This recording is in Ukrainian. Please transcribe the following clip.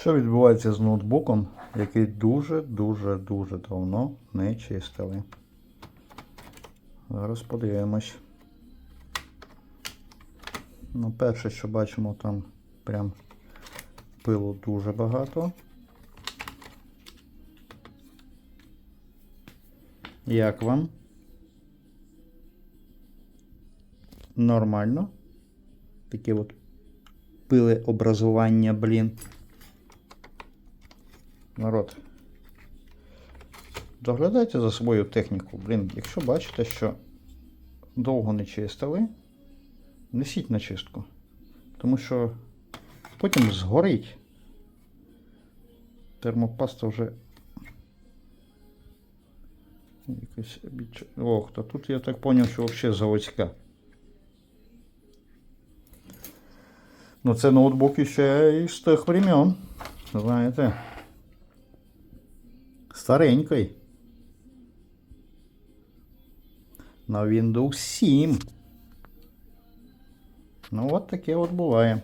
Що відбувається з ноутбуком, який дуже-дуже-дуже давно не чистили? Зараз подивимось. Ну, перше, що бачимо, там прям пилу дуже багато. Як вам? Нормально. Таке от пили образування, блін. Народ. Доглядайте за свою техніку. Блін, якщо бачите, що довго не чистили, несіть на чистку. Тому що потім згорить. Термопаста вже. Якось обіч... Ох, та тут я так зрозумів, що взагалі заводська. Ну, це ноутбук ще із тих времен. Знаєте. Старенький. На Windows 7. Ну, от таке от буває.